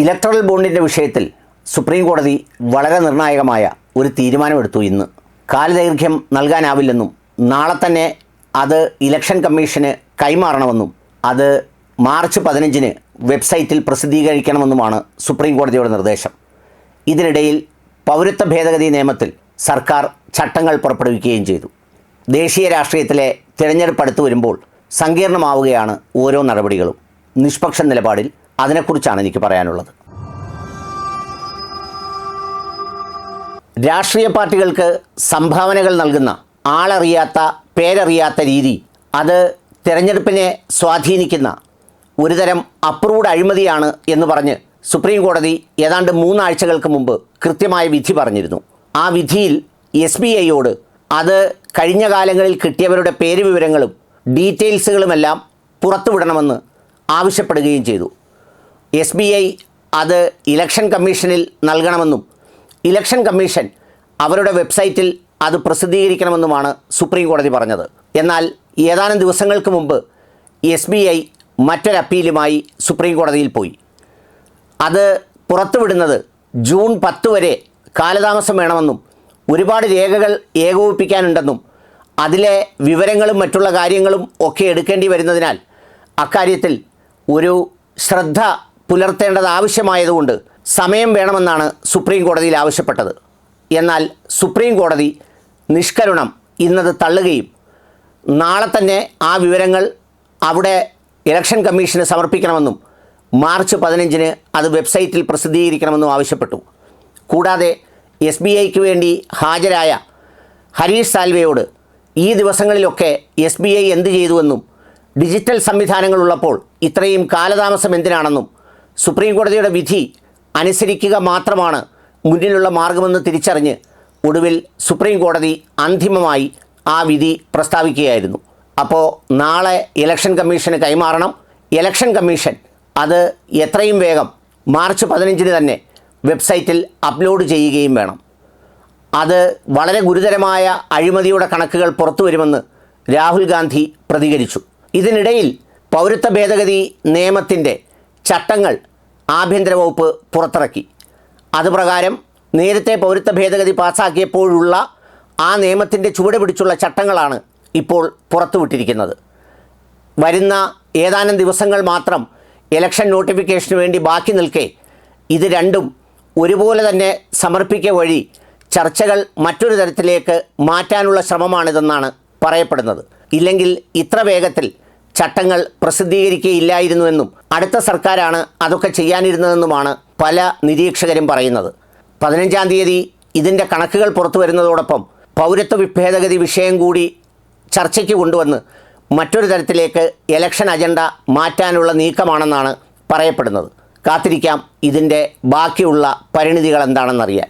Electoral ബോണ്ടിന്റെ വിഷയത്തിൽ supreme കോടതി വളരെ നിർണായകമായ ഒരു തീരുമാനമെടുത്തു ഇന്ന്. കാലദൈർഘ്യം നൽകാനാവില്ലെന്നും നാളെ തന്നെ അത് ഇലക്ഷൻ കമ്മീഷന് കൈമാറണമെന്നും അത് മാർച്ച് പതിനഞ്ചിന് വെബ്സൈറ്റിൽ പ്രസിദ്ധീകരിക്കണമെന്നുമാണ് സുപ്രീം കോടതിയുടെ നിർദ്ദേശം. ഇതിനിടയിൽ പൗരത്വ ഭേദഗതി നിയമത്തിൽ സർക്കാർ ചട്ടങ്ങൾ പുറപ്പെടുവിക്കുകയും ചെയ്തു. ദേശീയ രാഷ്ട്രീയത്തിലെ തിരഞ്ഞെടുപ്പ് അടുത്തു വരുമ്പോൾ സങ്കീർണമാവുകയാണ് ഓരോ നടപടികളും. നിഷ്പക്ഷ നിലപാടിൽ അതിനെക്കുറിച്ചാണ് എനിക്ക് പറയാനുള്ളത്. രാഷ്ട്രീയ പാർട്ടികൾക്ക് സംഭാവനകൾ നൽകുന്ന ആളറിയാത്ത പേരറിയാത്ത രീതി അത് തിരഞ്ഞെടുപ്പിനെ സ്വാധീനിക്കുന്ന ഒരുതരം അപ്രൂവ്ഡ് അഴിമതിയാണ് എന്ന് പറഞ്ഞ് സുപ്രീം കോടതി ഏതാണ്ട് മൂന്നാഴ്ചകൾക്ക് മുമ്പ് കൃത്യമായ വിധി പറഞ്ഞിരുന്നു. ആ വിധിയിൽ എസ് ബി ഐയോട് അത് കഴിഞ്ഞ കാലങ്ങളിൽ കിട്ടിയവരുടെ പേര് വിവരങ്ങളും ഡീറ്റെയിൽസുകളുമെല്ലാം പുറത്തുവിടണമെന്ന് ആവശ്യപ്പെടുകയും ചെയ്തു. എസ് ബി ഐ അത് ഇലക്ഷൻ കമ്മീഷനിൽ നൽകണമെന്നും ഇലക്ഷൻ കമ്മീഷൻ അവരുടെ വെബ്സൈറ്റിൽ അത് പ്രസിദ്ധീകരിക്കണമെന്നുമാണ് സുപ്രീം കോടതി പറഞ്ഞത്. എന്നാൽ ഏതാനും ദിവസങ്ങൾക്ക് മുമ്പ് എസ് ബി ഐ മറ്റൊരു അപ്പീലുമായി സുപ്രീം കോടതിയിൽ പോയി. അത് പുറത്തുവിടുന്നത് ജൂൺ പത്ത് വരെ കാലതാമസം വേണമെന്നും ഒരുപാട് രേഖകൾ ഏകോപിപ്പിക്കാനുണ്ടെന്നും അതിലെ വിവരങ്ങളും മറ്റുള്ള കാര്യങ്ങളും ഒക്കെ എടുക്കേണ്ടി വരുന്നതിനാൽ അക്കാര്യത്തിൽ ഒരു ശ്രദ്ധ പുലർത്തേണ്ടത് ആവശ്യമായതുകൊണ്ട് സമയം വേണമെന്നാണ് സുപ്രീം കോടതിയിൽ ആവശ്യപ്പെട്ടത്. എന്നാൽ സുപ്രീം കോടതി നിഷ്കരുണം ഇന്നത് തള്ളുകയും നാളെ തന്നെ ആ വിവരങ്ങൾ അവിടെ ഇലക്ഷൻ കമ്മീഷന് സമർപ്പിക്കണമെന്നും മാർച്ച് പതിനഞ്ചിന് അത് വെബ്സൈറ്റിൽ പ്രസിദ്ധീകരിക്കണമെന്നും ആവശ്യപ്പെട്ടു. കൂടാതെ എസ് ബി ഐക്ക് വേണ്ടി ഹാജരായ ഹരീഷ് സാൽവയോട് ഈ ദിവസങ്ങളിലൊക്കെ എസ് ബി ഐ എന്ത് ചെയ്തുവെന്നും ഡിജിറ്റൽ സംവിധാനങ്ങളുള്ളപ്പോൾ ഇത്രയും കാലതാമസം എന്തിനാണെന്നും സുപ്രീം കോടതിയുടെ വിധി അനുസരിക്കുക മാത്രമാണ് മുന്നിലുള്ള മാർഗമെന്ന് തിരിച്ചറിഞ്ഞ് ഒടുവിൽ സുപ്രീം കോടതി അന്തിമമായി ആ വിധി പ്രസ്താവിക്കുകയായിരുന്നു. അപ്പോൾ നാളെ ഇലക്ഷൻ കമ്മീഷന് കൈമാറണം. ഇലക്ഷൻ കമ്മീഷൻ അത് എത്രയും വേഗം മാർച്ച് പതിനഞ്ചിന് തന്നെ വെബ്സൈറ്റിൽ അപ്ലോഡ് ചെയ്യുകയും വേണം. അത് വളരെ ഗുരുതരമായ അഴിമതിയുടെ കണക്കുകൾ പുറത്തു വരുമെന്ന് രാഹുൽ ഗാന്ധി പ്രതികരിച്ചു. ഇതിനിടയിൽ പൗരത്വ ഭേദഗതി നിയമത്തിന്റെ ചട്ടങ്ങൾ ആഭ്യന്തര വകുപ്പ് പുറത്തിറക്കി. അതുപ്രകാരം നേരത്തെ പൗരത്വ ഭേദഗതി പാസ്സാക്കിയപ്പോഴുള്ള ആ നിയമത്തിന്റെ ചുവട് പിടിച്ചുള്ള ചട്ടങ്ങളാണ് ഇപ്പോൾ പുറത്തുവിട്ടിരിക്കുന്നത്. വരുന്ന ഏതാനും ദിവസങ്ങൾ മാത്രം ഇലക്ഷൻ നോട്ടിഫിക്കേഷന് വേണ്ടി ബാക്കി നിൽക്കെ. ഇത് രണ്ടും ഒരുപോലെ തന്നെ സമർപ്പിക്കുക വഴി ചർച്ചകൾ മറ്റൊരു തരത്തിലേക്ക് മാറ്റാനുള്ള ശ്രമമാണിതെന്നാണ് പറയപ്പെടുന്നത്. ഇല്ലെങ്കിൽ ഇത്ര വേഗത്തിൽ ചട്ടങ്ങൾ പ്രസിദ്ധീകരിക്കുകയില്ലായിരുന്നുവെന്നും അടുത്ത സർക്കാരാണ് അതൊക്കെ ചെയ്യാനിരുന്നതെന്നുമാണ് പല നിരീക്ഷകരും പറയുന്നത്. പതിനഞ്ചാം തീയതി ഇതിന്റെ കണക്കുകൾ പുറത്തു വരുന്നതോടൊപ്പം പൗരത്വ വിഭേദഗതി വിഷയം കൂടി ചർച്ചയ്ക്ക് കൊണ്ടുവന്ന് മറ്റൊരു തരത്തിലേക്ക് ഇലക്ഷൻ അജണ്ട മാറ്റാനുള്ള നീക്കമാണെന്നാണ് പറയപ്പെടുന്നത്. കാത്തിരിക്കാം ഇതിന്റെ ബാക്കിയുള്ള പരിണിതികൾ എന്താണെന്നറിയാൻ